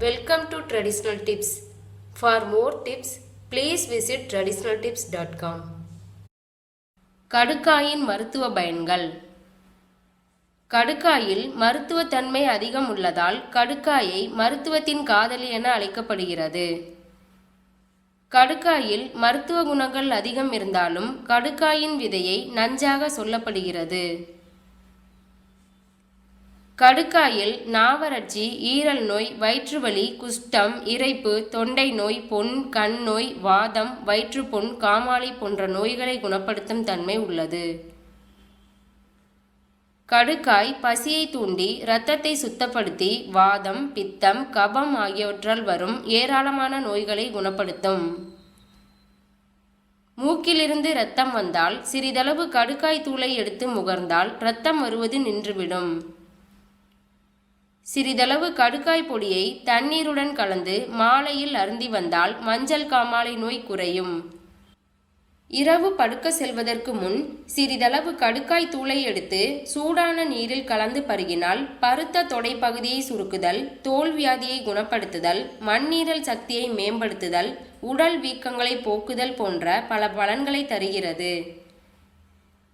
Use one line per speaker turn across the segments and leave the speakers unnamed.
Welcome to traditional tips for more tips please visit traditional tips dot com கடுக்காயின் மருத்துவ பயன்கள். கடுக்காயில் மருத்துவத்தன்மை அதிகம் உள்ளதால் கடுக்காயை மருத்துவத்தின் காதலி என அழைக்கப்படுகிறது. கடுக்காயில் மருத்துவ குணங்கள் அதிகம் இருந்தாலும் கடுக்காயின் விதையை நஞ்சாக சொல்லப்படுகிறது. கடுக்காயில் நாவறட்சி ஈரல் நோய் வயிற்றுவலி குஷ்டம் இரைப்பு தொண்டை நோய் பொன் கண் நோய் வாதம் வயிற்றுப்புண் காமாலை போன்ற நோய்களை குணப்படுத்தும் தன்மை உள்ளது. கடுக்காய் பசியை தூண்டி இரத்தத்தை சுத்தப்படுத்தி வாதம் பித்தம் கபம் ஆகியவற்றால் வரும் ஏராளமான நோய்களை குணப்படுத்தும். மூக்கிலிருந்து இரத்தம் வந்தால் சிறிதளவு கடுக்காய் தூளை எடுத்து முகர்ந்தால் இரத்தம் வருவது நின்றுவிடும். சிறிதளவு கடுக்காய் பொடியை தண்ணீருடன் கலந்து மாலையில் அருந்தி வந்தால் மஞ்சள் காமாலை நோய் குறையும். இரவு படுக்க செல்வதற்கு முன் சிறிதளவு கடுக்காய் தூளை எடுத்து சூடான நீரில் கலந்து பருகினால் பருத்த தொடைப்பகுதியை சுருக்குதல் தோல் வியாதியை குணப்படுத்துதல் மண்ணீரல் சக்தியை மேம்படுத்துதல் உடல் வீக்கங்களை போக்குதல் போன்ற பல பலன்களை தருகிறது.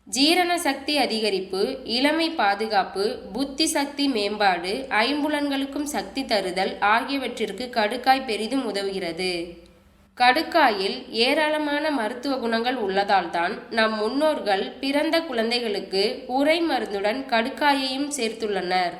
ஜீரண சக்தி அதிகரிப்பு இளமை பாதுகாப்பு புத்தி சக்தி மேம்பாடு ஐம்புலன்களுக்கும் சக்தி தருதல் ஆகியவற்றிற்கு கடுக்காய் பெரிதும் உதவுகிறது. கடுக்காயில் ஏராளமான மருத்துவ குணங்கள் உள்ளதால்தான் நம் முன்னோர்கள் பிறந்த குழந்தைகளுக்கு உரை மருந்துடன் கடுக்காயையும் சேர்த்துள்ளனர்.